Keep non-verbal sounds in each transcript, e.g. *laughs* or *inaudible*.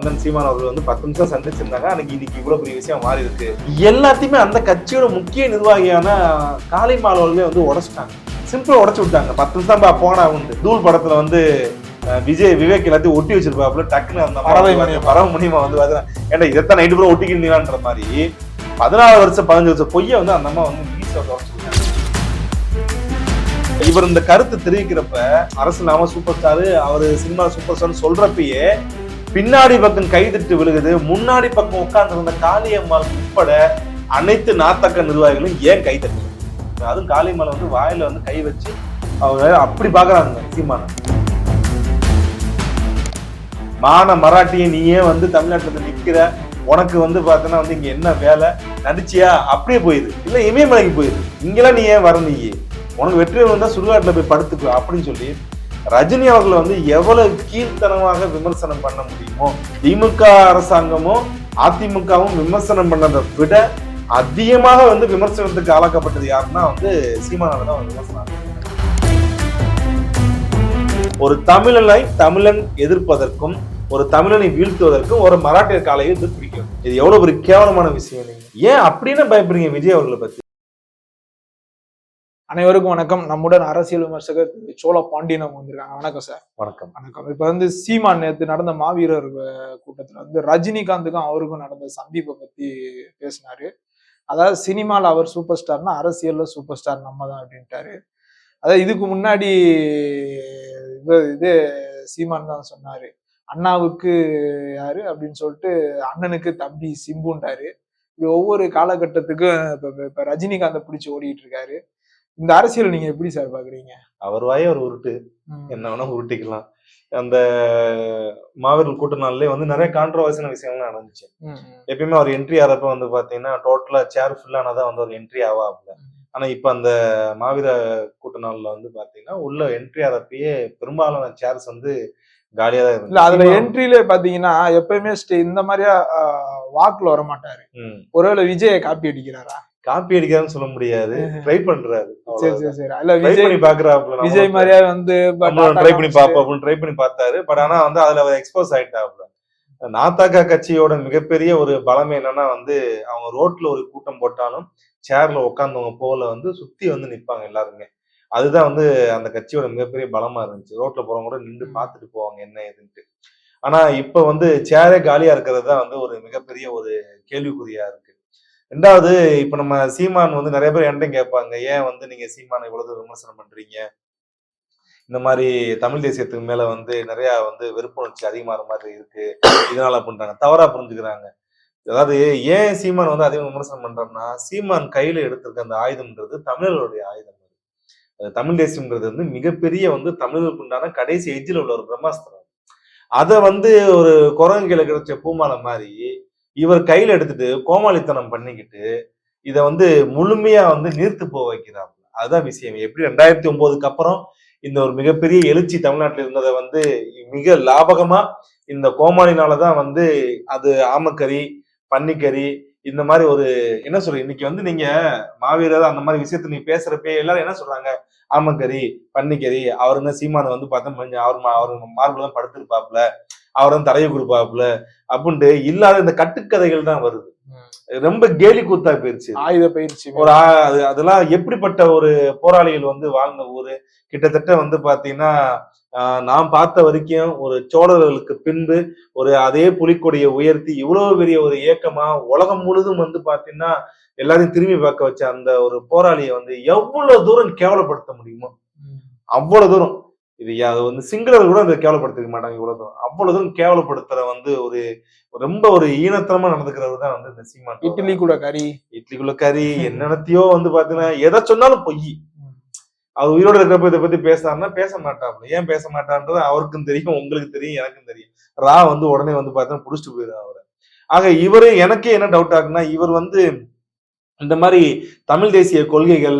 அண்ணன் சீமான் அவர்கள் வந்து பத்து நிமிஷம் சந்திச்சிருந்தாங்க. அன்னைக்கு இன்னைக்கு இவ்வளவு பெரிய விஷயம் மாறி இருக்கு. எல்லாத்தையுமே அந்த கட்சியோட முக்கிய நிர்வாகியான காளை மாலவர்களே வந்து உடைச்சிட்டாங்க. சிம்பிளா உடைச்சு விட்டாங்க. பத்து நிமிஷம் பா போனா உண்டு. தூள் படத்துல வந்து விஜய் விவேக் எல்லாத்தையும் ஒட்டி வச்சிருப்பாப்புல டக்குன்னு அந்த பறவை. பறவை மணியமா வந்து பாத்தீங்கன்னா ஏன்டா இதைத்தான் நைட்டு பூரா ஒட்டிக்கிட்டீங்களான்ற மாதிரி பதினாலு வருஷம் பதினஞ்சு வருஷம் பொய்ய வந்து அந்த அம்மா வந்து உடச்சிருக்காங்க இவர் இந்த கருத்து தெரிவிக்கிறப்ப அரசு நாம சூப்பர் ஸ்டார் அவரு சினிமா சூப்பர் ஸ்டார் சொல்றப்பயே பின்னாடி பக்கம் கைதிட்டு விழுகுது முன்னாடி பக்கம் உட்கார்ந்திருந்த காளியம்மாள் உட்பட அனைத்து நாத்தக்க நிர்வாகிகளும் ஏன் கைதட்டு அதுவும் காளியம்மாள் வந்து வாயில வந்து கை வச்சு அவங்க அப்படி பாக்குறாங்க சீமான. மான மராட்டியை நீயே வந்து தமிழ்நாட்டுல நிக்கிற உனக்கு வந்து பார்த்தீங்கன்னா வந்து இங்க என்ன வேலை? நடிச்சியா? அப்படியே போயிடுது இல்ல இமயமலைக்கு போயிருது இங்கெல்லாம் நீ ஏன் வர நீ உனக்கு வெற்றி வந்தா சுடுகாட்டுல போய் படுத்துக்கோ அப்படின்னு சொல்லி ரஜினி அவர்களை வந்து எவ்வளவு கீழ்த்தனமாக விமர்சனம் பண்ண முடியுமோ திமுக அரசாங்கமும் அதிமுகவும் விமர்சனம் பண்ணதை விட அதிகமாக வந்து விமர்சனத்துக்கு ஆளாக்கப்பட்டது யாருன்னா வந்து சீமானால தான் விமர்சனம் ஒரு தமிழனை தமிழன் எதிர்ப்பதற்கும் ஒரு தமிழனை வீழ்த்துவதற்கும் ஒரு மராட்டியர் காலையை இது பிடிக்கும் இது எவ்வளவு ஒரு கேவலமான விஷயம் நீங்க. ஏன் அப்படின்னு பயப்படுறீங்க விஜய் அவர்களை பத்தி? அனைவருக்கும் வணக்கம். நம்முடன் அரசியல் விமர்சகர் சோழ பாண்டியன் அவங்க வந்திருக்காங்க. வணக்கம் சார். வணக்கம். வணக்கம். இப்ப வந்து சீமான் நேத்து நடந்த மாவீரர் கூட்டத்துல வந்து ரஜினிகாந்துக்கும் அவருக்கும் நடந்த சந்திப்பை பத்தி பேசினாரு. அதாவது சினிமால அவர் சூப்பர் ஸ்டார்னா அரசியல்ல சூப்பர் ஸ்டார் நம்ம தான் அப்படின்ட்டாரு. அதாவது இதுக்கு முன்னாடி இது சீமான் தான் சொன்னாரு. அண்ணாவுக்கு யாரு அப்படின்னு சொல்லிட்டு அண்ணனுக்கு தம்பி சிம்புன்றாரு இது ஒவ்வொரு காலகட்டத்துக்கும் இப்ப- இப்ப ரஜினிகாந்தை பிடிச்சி ஓடிட்டு இருக்காரு. இந்த அரசியல் நீங்க எப்படி சார் பாக்குறீங்க? அவர் வாயே ஒரு உருட்டு. என்ன வேணா உருட்டிக்கலாம். அந்த மாவீரர் கூட்ட நாள்லயே வந்து நிறைய கான்ட்ரவர்சியான விஷயங்கள்லாம் நடந்துச்சு. எப்பயுமே அவர் என்ட்ரி ஆறப்ப வந்து பாத்தீங்கன்னா டோட்டலா சேர் ஃபுல்லானதான் வந்து ஒரு என்ட்ரி ஆவாப்ல ஆனா இப்ப அந்த மாவீர கூட்ட நாள்ல வந்து பாத்தீங்கன்னா உள்ள என்ட்ரி ஆறப்பயே பெரும்பாலான சேர்ஸ் வந்து காலியா தான் இல்ல அதுல என்ட்ரில பாத்தீங்கன்னா எப்பயுமே இந்த மாதிரியா வாக்குல வர மாட்டாரு. ஒருவேளை விஜய காப்பி அடிக்கிறாரா? காப்பி அடிக்கிறான்னு சொல்ல முடியாது. *laughs* ட்ரை பண்றாரு. சரி சரி சரி. இல்ல ட்ரை விஜய் பண்ணி பாக்குறாப்புல விஜய் மாதிரியா வந்து ட்ரை பண்ணி பாப்போம் அப்படின்னு ட்ரை பண்ணி பார்த்தாரு. பட் ஆனா வந்து அதுல அவர் எக்ஸ்போஸ் ஆயிட்டாப்ல நாத்தாக்கா கட்சியோட மிகப்பெரிய ஒரு பலம் என்னன்னா வந்து அவங்க ரோட்ல ஒரு கூட்டம் போட்டாலும் சேர்ல உட்காந்தவங்க போல வந்து சுத்தி வந்து நிப்பாங்க எல்லாருமே. அதுதான் வந்து அந்த கட்சியோட மிகப்பெரிய பலமா இருந்துச்சு. ரோட்ல போறவங்க கூட நின்று பார்த்துட்டு போவாங்க என்ன ஏதுன்ட்டு. ஆனா இப்ப வந்து சேரே காலியா இருக்கிறது தான் வந்து ஒரு மிகப்பெரிய ஒரு கேள்விக்குறியா இருக்கு. ரெண்டாவது இப்ப நம்ம சீமான் வந்து நிறைய பேர் என்கிட்ட கேட்பாங்க ஏன் வந்து நீங்க சீமானை இவ்வளவு விமர்சனம் பண்றீங்க? இந்த மாதிரி தமிழ் தேசியத்துக்கு மேல வந்து நிறைய வந்து வெறுப்புணர்ச்சி அதிகமாகிற மாதிரி இருக்கு. இதனால பண்றாங்க தவறா புரிஞ்சுக்கிறாங்க. அதாவது ஏன் சீமான் வந்து அதிகம் விமர்சனம் பண்றோம்னா சீமான் கையில எடுத்திருக்க அந்த ஆயுதம்ன்றது தமிழர்களுடைய ஆயுதம் அது. தமிழ் தேசியம்ன்றது வந்து மிகப்பெரிய வந்து தமிழர்களுக்கு உண்டான கடைசி எஜ்ஜில் உள்ள ஒரு பிரம்மாஸ்திரம் அதை. வந்து ஒரு குரங்கில கிடைச்ச பூமாலை மாதிரி இவர் கையில எடுத்துட்டு கோமாளித்தனம் பண்ணிக்கிட்டு இதை வந்து முழுமையா வந்து நீர்த்து போக வைக்கிறாங்க அதுதான் விஷயம். எப்படி ரெண்டாயிரத்தி ஒன்பதுக்கு அப்புறம் இந்த ஒரு மிகப்பெரிய எழுச்சி தமிழ்நாட்டில் இருந்ததை வந்து மிக லாபகமா இந்த கோமாளினாலதான் வந்து அது ஆமக்கறி பன்னிக்கறி இந்த மாதிரி ஒரு என்ன சொல்ற இன்னைக்கு வந்து நீங்க மாவீரர் அந்த மாதிரி விஷயத்த நீ பேசுறப்பே எல்லாரும் என்ன சொல்றாங்க? ஆமக்கறி பன்னிக்கறி அவருங்க சீமானை வந்து பார்த்தா அவர் அவர் மார்பிள் தான் படுத்திருப்பாப்புல. அவர் தான் தரையை கொடுப்பாப்புல அப்படின்ட்டு இல்லாத இந்த கட்டுக்கதைகள் தான் வருது. ரொம்ப கேலி கூத்தா போயிருச்சு ஆயுத பயிற்சி. ஒரு அது அதெல்லாம் எப்படிப்பட்ட ஒரு போராளிகள் வந்து வாழ்ந்த ஊரு? கிட்டத்தட்ட வந்து பாத்தீங்கன்னா நான் பார்த்த வரைக்கும் ஒரு சோழர்களுக்கு பின்பு ஒரு அதே புலிக்கொடியை உயர்த்தி இவ்வளவு பெரிய ஒரு இயக்கமா உலகம் முழுதும் வந்து பாத்தீங்கன்னா எல்லாரையும் திரும்பி பார்க்க வச்ச அந்த ஒரு போராளியை வந்து எவ்வளவு தூரம் கேவலப்படுத்த முடியுமோ. அவ்வளவு தூரம். இது அது வந்து சிங்களர் கூட அதை கேவலப்படுத்திக்க மாட்டாங்க இவ்வளவு தூரம். அவ்வளவு தூரம் கேவலப்படுத்துற வந்து ஒரு ரொம்ப ஒரு ஈனத்தனமா நடந்துக்கிறவர் தான் வந்து இந்த சீமான் இட்லி கூட கறி. இட்லிக்குள்ள கறி என்னென்னத்தையோ வந்து பாத்தீங்கன்னா எதை சொன்னாலும் பொய். அவர் உயிரோட இருக்கிறப்ப இதை பத்தி பேசினாருன்னா பேச மாட்டாப்ல ஏன் பேச மாட்டான்றது அவருக்கும் தெரியும் உங்களுக்கு தெரியும் எனக்கும் தெரியும். ரா வந்து உடனே வந்து பார்த்தீங்கன்னா புடிச்சிட்டு போயிடும் அவரை. ஆக இவரு எனக்கே என்ன டவுட் ஆகுன்னா இவர் வந்து இந்த மாதிரி தமிழ் தேசிய கொள்கைகள்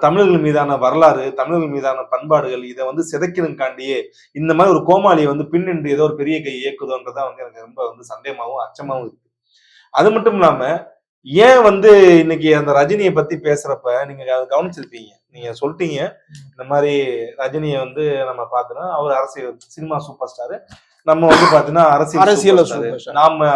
தமிழர்கள் மீதான வரலாறு தமிழர்கள் மீதான பண்பாடுகள் இதை வந்து சிதைக்கணுங்காண்டியே இந்த மாதிரி ஒரு கோமாளியை வந்து பின்னின்று ஏதோ ஒரு பெரிய கை இயக்குதோன்றதான் வந்து எனக்கு ரொம்ப வந்து சந்தேகமாகவும் அச்சமாகவும் இருக்கு. அது மட்டும் இல்லாம ஏன் வந்து இன்னைக்கு அந்த ரஜினியை பத்தி பேசுறப்ப நீங்க அதை கவனிச்சிருப்பீங்க? நீங்க சொல்லிட்டீங்க. இந்த மாதிரி ரஜினியை வந்து நம்ம பார்த்தோன்னா அவர் அரசியல் சினிமா சூப்பர் ஸ்டார் நம்ம வந்து பாத்தீங்கன்னா அரசியல். நாம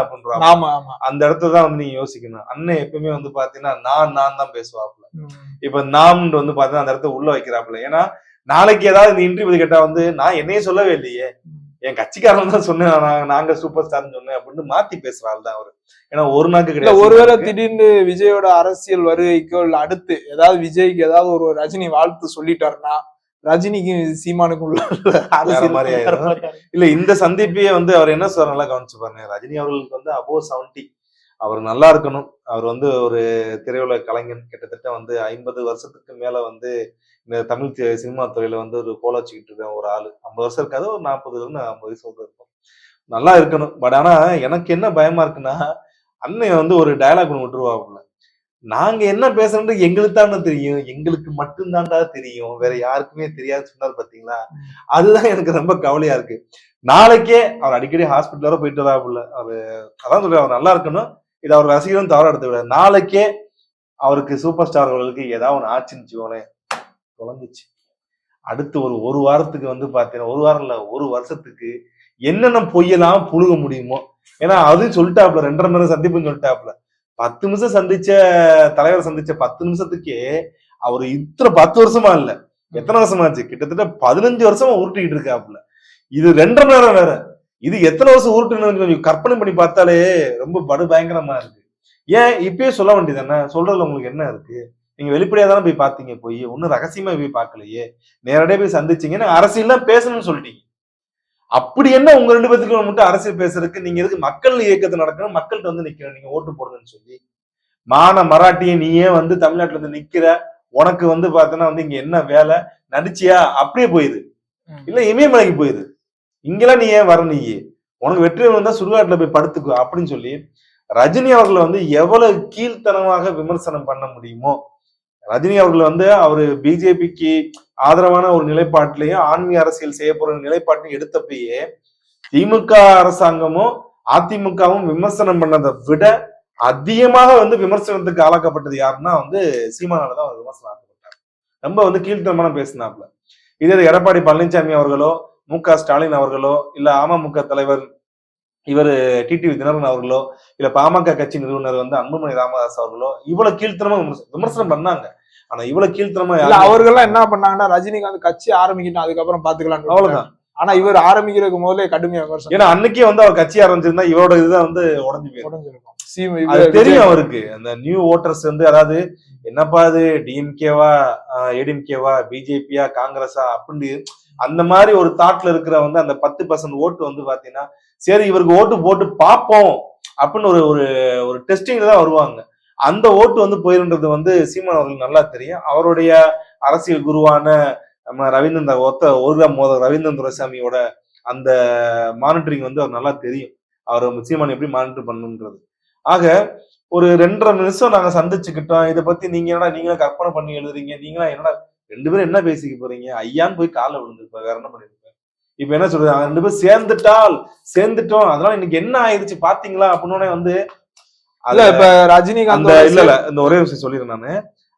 ஆமா ஆமா. அந்த இடத்துல தான் வந்து நீங்க யோசிக்கணும். அண்ணன் எப்பவுமே வந்து பாத்தீங்கன்னா நான் நான் தான் பேசுவாப்புல. ம். இப்ப நாம்னு வந்து பாத்தீங்கன்னா அந்த இடத்த உள்ள வைக்கிறாப்புல. ஏன்னா நாளைக்கு ஏதாவது இந்த இன்டர்வியூ கேட்டா வந்து நான் என்னையே சொல்லவே இல்லையே. என் கட்சிக்காரன் தான் சொன்னேன் நாங்க சூப்பர் ஸ்டார்னு சொன்னேன் அப்படின்னு மாத்தி பேசுற ஆள் தான் அவரு. ஏன்னா ஒரு நாக்கு கிடையாது. ஒருவேளை. திடீர்னு விஜயோட அரசியல் வருகைக்கோ இல்ல அடுத்து ஏதாவது விஜய்க்கு ஏதாவது ஒரு ரஜினி வாழ்த்து சொல்லிட்டாருன்னா ரஜினிக்கு சீமானுக்கும். இல்ல இந்த சந்திப்பையே வந்து அவர் என்ன சொல்ற நல்லா கவனிச்சு பாருங்க. ரஜினி அவர்களுக்கு வந்து அபோ செவன்டி அவர் நல்லா இருக்கணும். அவர் வந்து ஒரு திரையுலக கலைஞன். கிட்டத்தட்ட வந்து ஐம்பது வருஷத்துக்கு மேல வந்து இந்த தமிழ் சினிமா துறையில வந்து ஒரு கோல வச்சுக்கிட்டு இருக்க ஒரு ஆளு. ஐம்பது வருஷம் இருக்காது ஒரு நாற்பதுல இருந்து ஐம்பது வயசு வந்து இருக்கும் நல்லா இருக்கணும். பட் ஆனா எனக்கு என்ன பயமா இருக்குன்னா அண்ணன் வந்து ஒரு டயலாக் ஒன்று விட்டுருவாப்புல நாங்க என்ன பேசுறது எங்களுக்கு தானே தெரியும். எங்களுக்கு மட்டும்தான்டா தெரியும். வேற யாருக்குமே தெரியாது சொன்னார் பாத்தீங்களா? அதுதான் எனக்கு ரொம்ப கவலையா இருக்கு. நாளைக்கே அவர் அடிக்கடி ஹாஸ்பிட்டல் வர போயிட்டு வராப்புல அவரு அதான் சொல்றேன் அவர் நல்லா இருக்கணும். இது அவர் ரசிகரும் தவற எடுத்து விட நாளைக்கே அவருக்கு சூப்பர் ஸ்டார்களுக்கு ஏதாவது ஒன்று ஆச்சுன்னு வச்சுக்கோங்களேன். தொலைஞ்சிச்சு. அடுத்து ஒரு ஒரு வாரத்துக்கு வந்து பார்த்தீங்கன்னா ஒரு வாரம் இல்ல ஒரு வருஷத்துக்கு என்னென்ன பொய்யெல்லாம் புழுக முடியுமோ ஏன்னா அதுவும் சொல்லிட்டாப்ல ரெண்டரை மணி நேரம் சந்திப்புன்னு சொல்லிட்டாப்ல பத்து நிமிஷம் சந்திச்ச தலைவர் சந்திச்ச பத்து நிமிஷத்துக்கே அவர் இத்தனை பத்து வருஷமா இல்ல எத்தனை வருஷமாச்சு? கிட்டத்தட்ட பதினஞ்சு வருஷமா உருட்டிக்கிட்டு இருக்காப்புல. இது ரெண்டரை மணி நேரம் வேற. இது எத்தனை வருஷம் உருட்டுன்னு கொஞ்சம் கற்பனை பண்ணி பார்த்தாலே ரொம்ப படு பயங்கரமா இருக்கு. ஏன் இப்பயே சொல்ல வேண்டியது என்ன? சொல்றதுல உங்களுக்கு என்ன இருக்கு? நீங்க வெளிப்படையா தானே போய் பாத்தீங்க போய்? ஒன்னும் ரகசியமா போய் பார்க்கலையே. நேரடியா போய் சந்திச்சீங்கன்னா அரசியல் பேசணும்னு சொல்லிட்டீங்க. அப்படி என்ன உங்க ரெண்டு பேத்துக்கு மட்டும் அரசியல் பேசுறதுக்கு நீங்க எதுக்கு மக்கள் இயக்கத்தை நடக்கணும்? மக்கள்கிட்ட வந்து நிக்கணும். நீங்க ஓட்டு போடுங்கன்னு சொல்லி. மான மராட்டிய நீயே வந்து தமிழ்நாட்டுல இருந்து நிக்கிற உனக்கு வந்து பாத்தீங்கன்னா வந்து இங்க என்ன வேலை? நடிச்சியா? அப்படியே போயிரு. ம். இல்ல இமயமலைக்கு போயிரு. இங்கெல்லாம் நீ ஏன் வர நீ உனக்கு வெற்றி வந்தா சுடுகாட்டுல போய் படுத்துக்கோ அப்படின்னு சொல்லி ரஜினி அவர்களை வந்து எவ்வளவு கீழ்த்தனமாக விமர்சனம் பண்ண முடியுமோ ரஜினி அவர்கள் வந்து அவரு பிஜேபிக்கு ஆதரவான ஒரு நிலைப்பாட்டிலையும் ஆன்மீக அரசியல் செய்ய போற நிலைப்பாட்டையும் எடுத்தப்பயே திமுக அரசாங்கமும் அதிமுகவும் விமர்சனம் பண்ணதை விட அதிகமாக வந்து விமர்சனத்துக்கு ஆளாக்கப்பட்டது யாருன்னா வந்து சீமானால தான் அவர் விமர்சனம் ஆக்கப்பட்டார். ரொம்ப வந்து கீழ்த்தனமான பேசினாப்ல இதே எடப்பாடி பழனிசாமி அவர்களோ மு க ஸ்டாலின் அவர்களோ இல்ல அமமுக தலைவர் இவர் டிடிவி தினகரன் அவர்களோ இல்ல பாமக கட்சி நிறுவனர் வந்து அன்புமணி ராமதாஸ் அவர்களோ இவ்வளவு கீழ்த்தனமா விமர்சனம் பண்ணாங்க. ஆனா இவ்வளவு கீழ்த்தனமா அவர்கள்லாம் என்ன பண்ணாங்கன்னா ரஜினிகாந்த் கட்சி ஆரம்பிக்கணும் அதுக்கப்புறம் பாத்துக்கலாம் அவ்வளவுதான். ஆனா இவர் ஆரம்பிக்கிறதுக்கு முதல்ல கடுமையா விமர்சனம். ஏன்னா அன்னைக்கே வந்து அவர் கட்சி ஆரம்பிச்சிருந்தா இவரோட இதுதான் வந்து உடஞ்சு இவர் தெரியும் அவருக்கு. அந்த நியூ ஓட்டர்ஸ் வந்து அதாவது என்னப்பா அது டிஎம்கேவா ஏடிஎம்கேவா பிஜேபியா காங்கிரஸா அப்படின்னு அந்த மாதிரி ஒரு தாட்ல இருக்கிற வந்து அந்த பத்து பர்சன்ட் ஓட்டு வந்து பாத்தீங்கன்னா சரி இவருக்கு ஓட்டு போட்டு பார்ப்போம் அப்படின்னு ஒரு ஒரு ஒரு டெஸ்டிங்ல தான் வருவாங்க. அந்த ஓட்டு வந்து போயிருன்றது வந்து சீமான் அவர்களுக்கு நல்லா தெரியும். அவருடைய அரசியல் குருவான நம்ம ரவீந்திரன் ஒத்த ஒரு மோத ரவீந்திரன் துரைசாமியோட அந்த மானிட்டரிங் வந்து அவர் நல்லா தெரியும். அவர் சீமான் எப்படி மானிட்டர் பண்ணணுன்றது ஆக ஒரு ரெண்டரை நிமிஷம் நாங்க சந்திச்சுக்கிட்டோம். இதை பத்தி நீங்க என்னடா நீங்களா கற்பனை பண்ணி எழுதுறீங்க. நீங்களா என்னடா ரெண்டு பேரும் என்ன பேசிக்க போறீங்க? ஐயான்னு போய் காலை விழுந்திருப்ப வேற என்ன பண்ணிருப்ப இப்ப என்ன சொல்றது? ரெண்டு பேரும் சேர்ந்துட்டால் சேர்ந்துட்டோம். அதனால இன்னைக்கு என்ன ஆயிடுச்சு பாத்தீங்களா? அப்படின்னு வந்து இல்ல இப்ப ரஜினிகாந்த் இல்ல இல்ல. இந்த ஒரே விஷயம் சொல்லிடுறேன் நானு.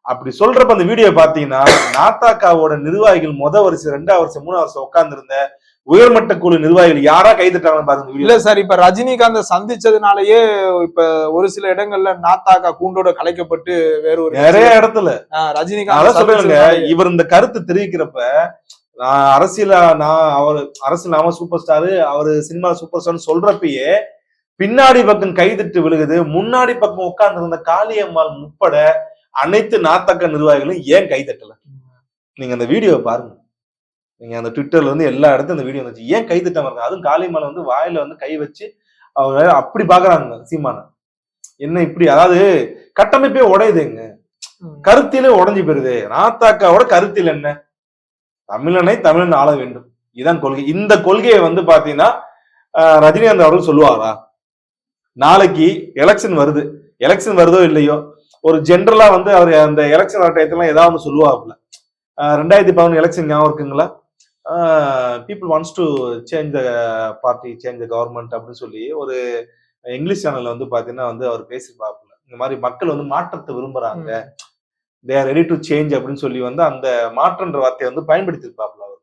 அப்படி சொல்றப்ப அந்த வீடியோ பாத்தீங்கன்னா நாத்தாக்காவோட நிர்வாகிகள் முத வருஷம் ரெண்டாவது வருஷம் மூணாவது வருஷம் உட்கார்ந்து இருந்த உயர்மட்ட குழு நிர்வாகிகள் யாரா கைதட்டாங்கன்னு பாருங்க இல்ல சார் இப்ப ரஜினிகாந்த சந்திச்சதுனாலயே இப்ப ஒரு சில இடங்கள்ல நாத்தாக்கா கூண்டோட கலைக்கப்பட்டு வேற ஒரு நிறைய இடத்துல. ரஜினிகாந்த் சந்திச்சதுனாலயே- இவர் இந்த கருத்து தெரிவிக்கிறப்ப நான் அரசியல நான் அவர் அரசியல் நாம சூப்பர் ஸ்டாரு அவரு சினிமா சூப்பர் ஸ்டார் சொல்றப்பயே பின்னாடி பக்கம் கைதட்டு விழுகுது முன்னாடி பக்கம் உட்கார்ந்து இருந்த காளியம்மாள் உட்பட அனைத்து நாத்தக்க நிர்வாகிகளும் ஏன் கைதட்டல நீங்க அந்த வீடியோவை பாருங்க. நீங்க அந்த ட்விட்டர்ல வந்து எல்லா இடத்தும் அந்த வீடியோ வந்துச்சு. ஏன் கைதட்ட பாருங்க அதுவும் காளியம்மாள் வந்து வாயில வந்து கை வச்சு அவங்க அப்படி பாக்குறாங்க சீமான. என்ன இப்படி? அதாவது கட்டமைப்பே உடையுதுங்க. கருத்திலே உடைஞ்சு போயிருது. நாத்தாக்காவோட கருத்தில் என்ன? தமிழனை தமிழன் ஆள வேண்டும். இதுதான் கொள்கை. இந்த கொள்கையை வந்து பாத்தீங்கன்னா ரஜினிகாந்த் அவர்கள் சொல்லுவாரா? நாளைக்கு எலெக்ஷன் வருது. எலெக்ஷன் வருதோ இல்லையோ? ஒரு ஜென்ரலா வந்து அவர் அந்த எலெக்ஷன் வர டயத்துல ஏதாவது ஒன்று சொல்லுவாப்புல. ரெண்டாயிரத்தி பதினொன்று எலெக்ஷன் ஞாபகம் இருக்குங்களா? People wants to change the party change the government அப்படின்னு சொல்லி ஒரு இங்கிலீஷ் சேனல்ல வந்து பாத்தீங்கன்னா வந்து அவர் பேசியிருப்பாப்புல. இந்த மாதிரி மக்கள் வந்து மாற்றத்தை விரும்புறாங்க. They are ready to change அப்படின்னு சொல்லி வந்து அந்த மாற்றன்ற வார்த்தையை வந்து பயன்படுத்தியிருப்பாப்புல அவர்.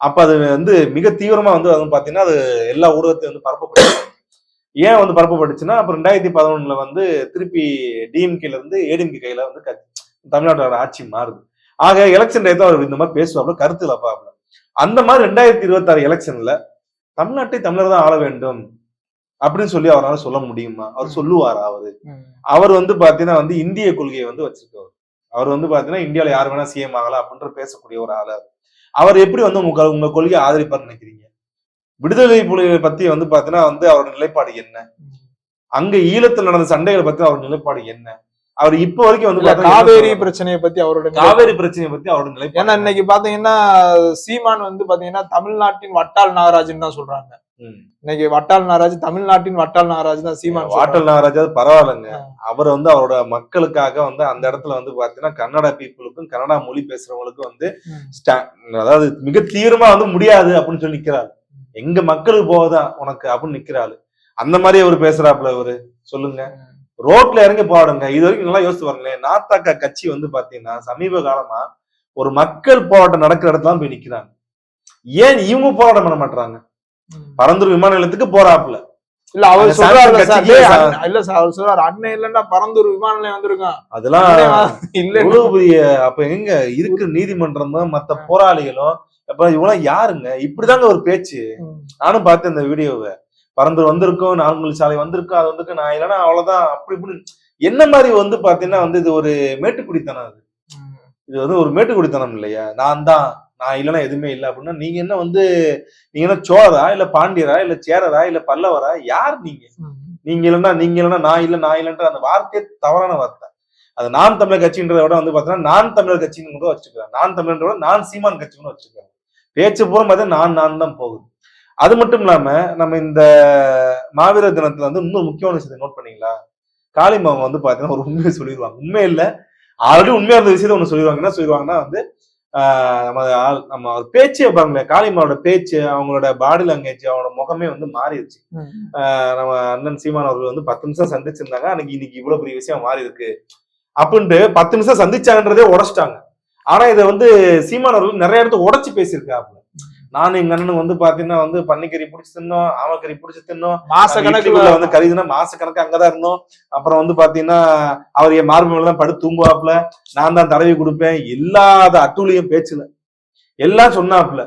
அப்ப அது வந்து மிக தீவிரமா வந்து அது பாத்தீங்கன்னா அது எல்லா ஊடகத்தையும் வந்து பரப்பப்பட்டு ஏன் வந்து பரப்பப்பட்டுச்சுன்னா அப்புறம் ரெண்டாயிரத்தி பதினொன்னுல வந்து திருப்பி டிஎம்கேல இருந்து ஏடிஎம்கே கையில வந்து தமிழ்நாட்டோட ஆட்சி மாறுது. ஆக எலெக்ஷன் டயத்தை அவர் இந்த மாதிரி பேசுவாப்ல கருத்துல பாப்பல அந்த மாதிரி ரெண்டாயிரத்தி இருபத்தி ஆறு எலெக்ஷன்ல தமிழ்நாட்டை தமிழர் தான் ஆள வேண்டும் அப்படின்னு சொல்லி அவரால் சொல்ல முடியுமா? அவர் சொல்லுவாரா அவரு. அவர் வந்து பாத்தீங்கன்னா வந்து இந்திய கொள்கையை வந்து வச்சிருக்கவர். அவர் வந்து பாத்தீங்கன்னா இந்தியால யார் வேணா சிஎம் ஆகலாம் அப்படின்ற பேசக்கூடிய ஒரு ஆளு அவர். எப்படி வந்து உங்க உங்க கொள்கையை ஆதரிப்பார் நினைக்கிறீங்க விடுதலை புலிகளை பத்தி வந்து பாத்தீங்கன்னா வந்து அவரோட நிலைப்பாடு என்ன அங்க ஈழத்தில் நடந்த சண்டைகளை பத்தி அவரோட நிலைப்பாடு என்ன அவர் இப்ப வரைக்கும் வந்து காவேரி? பிரச்சனையை பத்தி அவரோட காவேரி பிரச்சனையை பத்தி அவரோட நிலைப்பாடு ஏன்னா என்ன? இன்னைக்கு பாத்தீங்கன்னா சீமான் வந்து பாத்தீங்கன்னா தமிழ்நாட்டின் வட்டால் நாகராஜன் தான் சொல்றாங்க. இன்னைக்கு வட்டால் நாகராஜ் தமிழ்நாட்டின் வட்டால் நாகராஜ் தான் சீமான். வாட்டல் நாகராஜாவது பரவாயில்லைங்க. அவர் வந்து அவரோட மக்களுக்காக வந்து அந்த இடத்துல வந்து பாத்தீங்கன்னா கன்னட பீப்புளுக்கும் கன்னடா மொழி பேசுறவங்களுக்கும் வந்து அதாவது மிக தீவிரமா வந்து முடியாது அப்படின்னு சொல்லி நிக்கிறாரு. எங்க மக்களுக்கு போகுதான் உனக்கு அப்படின்னு நிக்கிறாரு. அந்த மாதிரி அவர் பேசுறாப்புல அவரு. சொல்லுங்க. ரோட்ல இறங்கி போராடுங்க. இது வரைக்கும் நல்லா யோசிச்சு பாருங்களேன். நாத்தாக்கா கட்சி வந்து பாத்தீங்கன்னா சமீப காலமா ஒரு மக்கள் போராட்டம் நடக்கிற இடத்துல போய் நிக்கிறாங்க. ஏன் இவங்க போராட்டம் பண்ண மாட்டாங்க பரந்தூர் விமான நிலையத்துக்கு போறாப்புல. இல்ல அவர் சொல்றாரு இல்ல சார். அவர் சொல்றாரு அண்ணன் இல்லன்னா பரந்தூர் விமான நிலையம் வந்திருக்கான் அதெல்லாம் இல்ல பெரிய அப்ப எங்க இருக்கிற நீதிமன்றமும் மத்த போராளிகளும் அப்ப இவங்களாம் யாருங்க? இப்படிதாங்க ஒரு பேச்சு. நானும் பார்த்தேன் இந்த வீடியோவை. பறந்து வந்திருக்கோம் நான்குமணி சாலை வந்திருக்கோம் அது வந்திருக்கு நான் இல்லைன்னா அவ்வளவுதான். அப்படி இப்படி. என்ன மாதிரி வந்து பாத்தீங்கன்னா வந்து இது ஒரு மேட்டுக்குடித்தனம் அது. இது வந்து ஒரு மேட்டுக்குடித்தனம் இல்லையா? நான் தான். நான் இல்லைன்னா எதுவுமே இல்லை அப்படின்னா நீங்க என்ன வந்து நீங்க என்ன சோழரா இல்ல பாண்டியரா இல்ல சேரரா இல்ல பல்லவரா யார் நீங்க? நீங்க இல்லைன்னா நீங்க இல்லைன்னா நான் இல்ல நான் இல்லைன்ற அந்த வார்த்தையே தவறான வார்த்தை. அது நான் தமிழர் கட்சின்றதை விட வந்து பாத்தீங்கன்னா நான் தமிழர் கட்சின்னு கூட வச்சுக்கிறேன் நான் தமிழர் விட நான் சீமான் கட்சின்னு வச்சுக்கிறேன் பேச்சு பூரா பார்த்தா நான் நான் தான் போகுது. அது மட்டும் இல்லாம நம்ம இந்த மாவீரர் தினத்துல வந்து இன்னொரு முக்கியமான விஷயத்தை நோட் பண்ணீங்களா? காளிமாவங்க வந்து பாத்தீங்கன்னா ஒரு உண்மையை சொல்லிடுவாங்க உண்மை இல்ல. ஆல்ரெடி உண்மையா இருந்த விஷயத்த ஒண்ணு சொல்லிடுவாங்க என்ன சொல்லிடுவாங்கன்னா வந்து நம்ம ஆள்- நம்ம பேச்சே பாருங்களேன் காளிமாவோட பேச்சு அவங்களோட பாடி லாங்குவேஜ் அவங்களோட முகமே வந்து மாறிடுச்சு. நம்ம அண்ணன் சீமான் அவர்கள் வந்து பத்து நிமிஷம் சந்திச்சிருந்தாங்க அன்னைக்கு இன்னைக்கு இவ்வளவு பெரிய விஷயம் மாறி இருக்கு அப்படின்ட்டு பத்து நிமிஷம் சந்திச்சாங்கன்றதே உடைச்சிட்டாங்க. ஆனா இதை வந்து சீமான் அவர்கள் நிறைய இடத்துல உடைச்சு பேசியிருக்காப்புல. நானும் எங்க அண்ணனும் வந்து பாத்தீங்கன்னா வந்து பன்னிக்கறி பிடிச்சி தின்னோம் ஆமக்கறி பிடிச்சி தின்னோம். மாச கணக்குல வந்து கறிதுனா மாச கணக்கு அங்கதான் இருந்தோம். அப்புறம் வந்து பாத்தீங்கன்னா அவர் என் மார்பு மேல தான் படுத்து தூங்குவாப்புல. நான் தான் தடவி கொடுப்பேன். இல்லாத அட்டூழியம் பேச்சுல. எல்லாம் சொன்னாப்புல.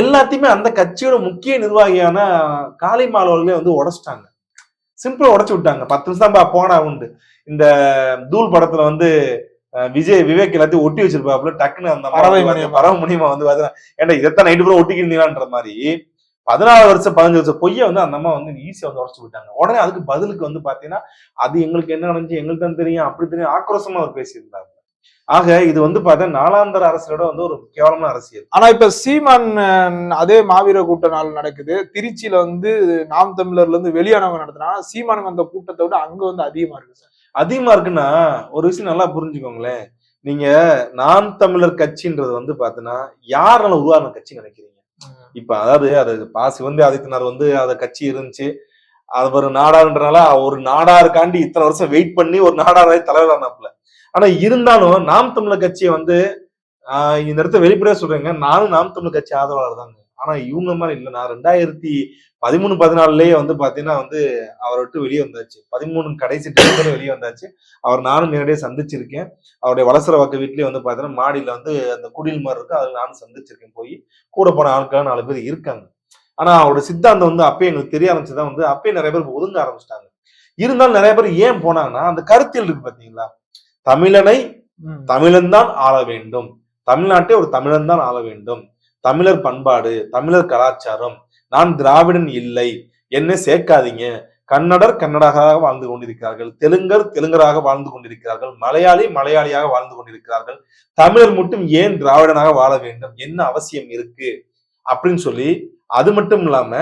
எல்லாத்தையுமே அந்த கட்சியோட முக்கிய நிர்வாகியான காளிமாலவர்களே வந்து உடைச்சிட்டாங்க. சிம்பிளா உடைச்சு விட்டாங்க. பத்து நிமிஷம் தான் போனா உண்டு. இந்த தூள் படத்துல வந்து விஜய் விவேக் எல்லாத்தையும் ஒட்டி வச்சிருப்பாப்புல டக்குன்னு அந்த பறவை. பறவை முனியமா வந்து பாத்தீங்கன்னா ஏன்டா இதைத்தான் நைட்டு பூரா ஒட்டிக்கிறீங்களான்ற மாதிரி பதினாலு வருஷம் பதினஞ்சு வருஷம் பொய்ய வந்து அந்த அம்மா வந்து ஈஸியா வந்து உடச்சு விட்டாங்க. உடனே அதுக்கு பதிலுக்கு வந்து பாத்தீங்கன்னா அது எங்களுக்கு என்ன நடந்துச்சு எங்களுக்கு தான் தெரியும் அப்படி தெரியும் ஆக்ரோஷமா அவர் பேசியிருந்தாங்க ஆக இது வந்து பார்த்தா நாலாந்தர அரசியலோட வந்து ஒரு கேவலமான அரசியல். ஆனா இப்ப சீமான் அதே மாவீர கூட்ட நாள் நடக்குது. திருச்சியில வந்து நாம் தமிழர்ல இருந்து வெளியானவங்க நடத்துனாங்க சீமானுங்க அந்த கூட்டத்தை விட அங்க வந்து அதிகமா இருக்கு சார். அதிகமா இருக்குன்னா ஒரு விஷயம் நல்லா புரிஞ்சுக்கோங்களேன். நீங்க நான் தமிழர் கட்சின்றது வந்து பாத்தீங்கன்னா யாரால உருவான கட்சி நினைக்கிறீங்க? இப்ப அதாவது அது பாசி வந்து ஆதித்யநாத் வந்து அந்த கட்சி இருந்துச்சு. அது ஒரு நாடாருன்றனால ஒரு நாடாருக்காண்டி இத்தனை வருஷம் வெயிட் பண்ணி ஒரு நாடாராய் தலைவரானாப்புல. ஆனா இருந்தாலும் நாம் தமிழர் கட்சியை வந்து ஆஹ் இந்த இடத்த வெளிப்படையா சொல்றேங்க. நானும் நாம் தமிழர் கட்சி ஆதரவாளர் தாங்க. ஆனா இவங்க மாதிரி இல்லை. நான் ரெண்டாயிரத்தி பதிமூணு பதினாலுலயே வந்து பாத்தீங்கன்னா வந்து அவரை விட்டு வெளியே வந்தாச்சு. பதிமூணு கடைசி டிசம்பர் வெளியே வந்தாச்சு. அவர் நானும் நேரடியாக சந்திச்சிருக்கேன். அவருடைய வளசர வாக்கு வீட்லயே வந்து பாத்தீங்கன்னா மாடியில வந்து அந்த குடில் மாதிரி இருக்கு. அதில் நானும் சந்திச்சிருக்கேன் போய். கூட போன ஆட்கள் நாலு பேர் இருக்காங்க. ஆனா அவரோட சித்தாந்தம் வந்து அப்பயே எங்களுக்கு தெரிய ஆரம்பிச்சுதான் வந்து அப்பயே நிறைய பேர் ஒதுங்க ஆரம்பிச்சிட்டாங்க. இருந்தாலும் நிறைய பேர் ஏன் போனாங்கன்னா அந்த கருத்தியல் இருக்கு பாத்தீங்களா? தமிழனை. தமிழன் தான் ஆள வேண்டும். தமிழ்நாட்டை ஒரு தமிழன் தான் ஆள வேண்டும். தமிழர் பண்பாடு தமிழர் கலாச்சாரம் நான் திராவிடன் இல்லை. என்ன சேர்க்காதீங்க. கன்னடர் கன்னடாக வாழ்ந்து கொண்டிருக்கிறார்கள். தெலுங்கர் தெலுங்கராக வாழ்ந்து கொண்டிருக்கிறார்கள். மலையாளி மலையாளியாக வாழ்ந்து கொண்டிருக்கிறார்கள். தமிழர் மட்டும் ஏன் திராவிடனாக வாழ வேண்டும்? என்ன அவசியம் இருக்கு? அப்படின்னு சொல்லி அது மட்டும் இல்லாம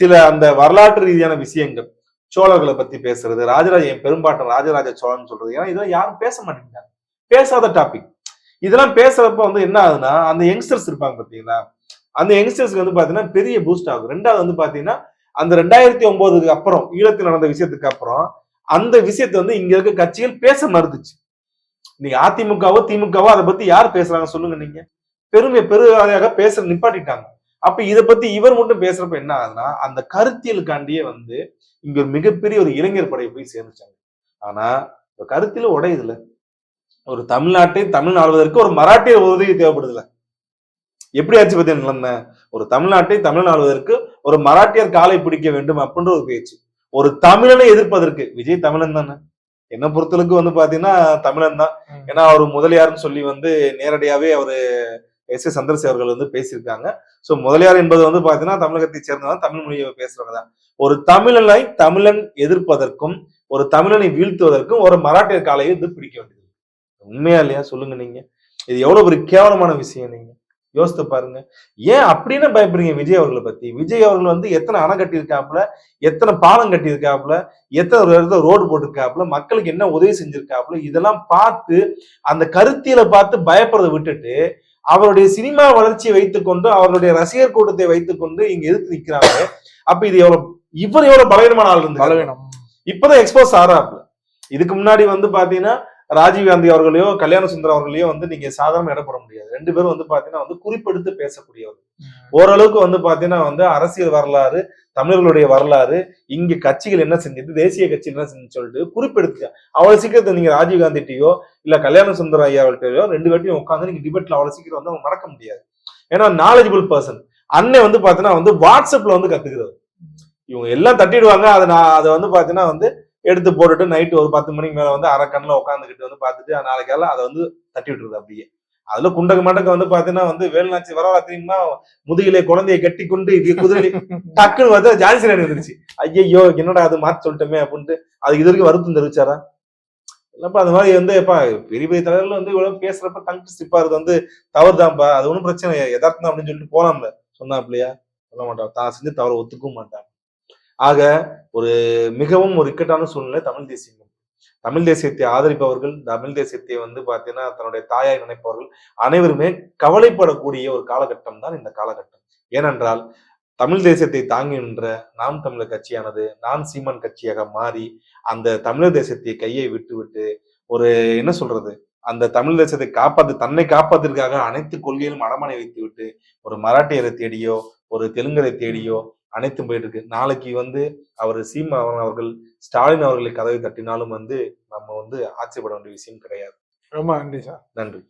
சில அந்த வரலாற்று ரீதியான விஷயங்கள் சோழர்களை பத்தி பேசுறது ராஜராஜ என் பெரும்பாட்டன் ராஜராஜ சோழன் சொல்றது ஏன்னா இதெல்லாம் யாரும் பேச மாட்டேங்கிறாங்க. பேசாத டாபிக் இதெல்லாம் பேசுறப்ப வந்து என்ன ஆகுதுன்னா அந்த யங்ஸ்டர்ஸ் இருப்பாங்க பாத்தீங்களா அந்த யங்ஸ்டர்ஸ்க்கு வந்து பாத்தீங்கன்னா பெரிய பூஸ்ட் ஆகும். ரெண்டாவது வந்து பாத்தீங்கன்னா அந்த ரெண்டாயிரத்தி ஒன்பதுக்கு அப்புறம் ஈழத்தில் நடந்த விஷயத்துக்கு அப்புறம் அந்த விஷயத்தை வந்து இங்க இருக்க கட்சிகள் பேச மறுத்துச்சு. நீங்க அதிமுகவோ திமுகவோ அதை பத்தி யார் பேசுறாங்க சொல்லுங்க நீங்க. பெருமை பெருவாரியாக பேச நிப்பாட்டிட்டாங்க. அப்ப இத பத்தி இவர் மட்டும் பேசுறப்ப என்ன ஆகுதுன்னா அந்த கருத்தியலுக்காண்டியே வந்து இங்க ஒரு மிகப்பெரிய ஒரு இளைஞர் படையை போய் சேர்ந்துச்சாங்க ஆனா கருத்தில கருத்தியல் உடையுதுல ஒரு தமிழ்நாட்டை தமிழ் ஆள்வதற்கு ஒரு மராட்டிய உதவி தேவைப்படுதுல எப்படி ஆச்சு பத்தி நிலைமை. ஒரு தமிழ்நாட்டை தமிழ் ஆளுவதற்கு ஒரு மராட்டியர் காலை பிடிக்க வேண்டும் அப்படின்ற ஒரு பேச்சு. ஒரு தமிழனை எதிர்ப்பதற்கு. விஜய் தமிழன் தானே. என்ன பொறுத்தளவுக்கு வந்து பாத்தீங்கன்னா தமிழன் தான். ஏன்னா அவர் முதலியார்னு சொல்லி வந்து நேரடியாவே அவரு எஸ் ஏ சந்திரசேகர் அவர்கள் வந்து பேசியிருக்காங்க. சோ முதலியார் என்பது வந்து பாத்தீங்கன்னா தமிழகத்தை சேர்ந்ததான் தமிழ் மொழியை பேசுறவங்க தான். ஒரு தமிழனை தமிழன் எதிர்ப்பதற்கும் ஒரு தமிழனை வீழ்த்துவதற்கும் ஒரு மராட்டியர் காலையை வந்து பிடிக்க வேண்டியது. உண்மையா இல்லையா? சொல்லுங்க நீங்க. இது எவ்வளவு ஒரு கேவலமான விஷயம் நீங்க. யோசித்து பாருங்க. ஏன் அப்படின்னு பயப்படுறீங்க விஜய் அவர்களை பத்தி? விஜய் அவர்கள் வந்து எத்தனை அணை கட்டியிருக்காப்புல எத்தனை பாலம் கட்டியிருக்காப்புல எத்தனை இடத்துல ரோடு போட்டிருக்காப்புல மக்களுக்கு என்ன உதவி செஞ்சிருக்காப்புல இதெல்லாம் பார்த்து அந்த கருத்தியலை பார்த்து பயப்படுறதை விட்டுட்டு அவருடைய சினிமா வளர்ச்சியை வைத்துக்கொண்டு அவருடைய ரசிகர் கூட்டத்தை வைத்துக்கொண்டு இங்க எதிர்த்து நிக்கிறாங்க. அப்ப இது எவ்வளவு இவர் எவ்வளவு பலவீனமான ஆள் இருந்து பலவீனம். இப்பதான் எக்ஸ்போஸ் ஆறாப்ல இதுக்கு முன்னாடி வந்து பாத்தீங்கன்னா ராஜீவ் காந்தி அவர்களையோ கல்யாண சுந்தரம் அவர்களையோ வந்து நீங்க சாதாரண இடம் போட முடியாது. ரெண்டு பேரும் வந்து பாத்தீங்கன்னா வந்து குறிப்பெடுத்து பேசக்கூடியவர். ஓரளவுக்கு வந்து பாத்தீங்கன்னா வந்து அரசியல் வரலாறு தமிழர்களுடைய வரலாறு இங்க கட்சிகள் என்ன செஞ்சுட்டு தேசிய கட்சி என்ன செஞ்சு சொல்லிட்டு குறிப்பெடுத்து. அவ்வளவு சீக்கிரத்தை நீங்க ராஜீவ் காந்திட்டையோ இல்ல கல்யாண சுந்தரம் ஐயாவள்கிட்டயோ ரெண்டு பேர்ட்டையும் உட்காந்து நீங்க டிபேட்ல அவ்வளவு சீக்கிரம் வந்து அவங்க மறக்க முடியாது. ஏன்னா நாலேஜபிள் பர்சன் அண்ணன் வந்து பாத்தீங்கன்னா வந்து வாட்ஸ்அப்ல வந்து கத்துக்கிறது இவங்க எல்லாம் தட்டிடுவாங்க. அதை நான் அதை வந்து பாத்தீங்கன்னா வந்து எடுத்து போட்டுட்டு நைட்டு ஒரு பத்து மணிக்கு மேல வந்து அரைக்கண்ணில் உட்காந்துக்கிட்டு வந்து பார்த்துட்டு நாளைக்கு எல்லாம் அதை வந்து தட்டி விட்டுருது அப்படியே. அதுல குண்டக மண்டக்க வந்து பாத்தீங்கன்னா வந்து வேலுநாச்சி வரவா தெரியுமா? முதுகிலே குழந்தையை கட்டி கொண்டு இது குதிரை டக்குன்னு வந்து ஜான்சி ராணி ஐயோ என்னடா அது மாத்தி சொல்லிட்டோமே அப்படின்ட்டு அது இது வரைக்கும் வருத்தம் தெரிவிச்சாரா? இல்லப்பா அந்த மாதிரி வந்து எப்பா பெரிய பெரிய தலைவர்கள் வந்து இவ்வளவு பேசுறப்ப தங்கு சிப்பாருது வந்து தவறுதான்ப்பா அது ஒன்றும் பிரச்சனை இல்லை, யதார்த்தம் அப்படின்னு சொல்லிட்டு போலாம்ல. சொன்னாப்லையா சொல்ல மாட்டான் தான் செஞ்சு தவற ஒத்துக்கவும் மாட்டான் ஆக ஒரு மிகவும் ஒரு இக்கட்டான சூழ்நிலை தமிழ் தேசியம். தமிழ் தேசியத்தை ஆதரிப்பவர்கள் தமிழ் தேசியத்தை வந்து பாத்தீங்கன்னா தன்னுடைய தாயாய் நினைப்பவர்கள் அனைவருமே கவலைப்படக்கூடிய ஒரு காலகட்டம் தான் இந்த காலகட்டம். ஏனென்றால் தமிழ் தேசியத்தை தாங்கி நின்ற நாம் தமிழர் கட்சியானது நான் சீமான் கட்சியாக மாறி அந்த தமிழர் தேசத்தை கையை விட்டு விட்டு ஒரு என்ன சொல்றது? அந்த தமிழ் தேசத்தை காப்பாத்து தன்னை காப்பாத்திற்காக அனைத்து கொள்கையிலும் அடமானை வைத்து விட்டு ஒரு மராட்டியரை தேடியோ ஒரு தெலுங்கரை தேடியோ அனைத்தும் போயிட்டு இருக்கு நாளைக்கு வந்து அவர் சீமா அவர்கள் ஸ்டாலின் அவர்களை கதவை தட்டினாலும் வந்து நம்ம வந்து ஆச்சரியப்பட வேண்டிய விஷயம் கிடையாது. ரொம்ப நன்றி சார். நன்றி.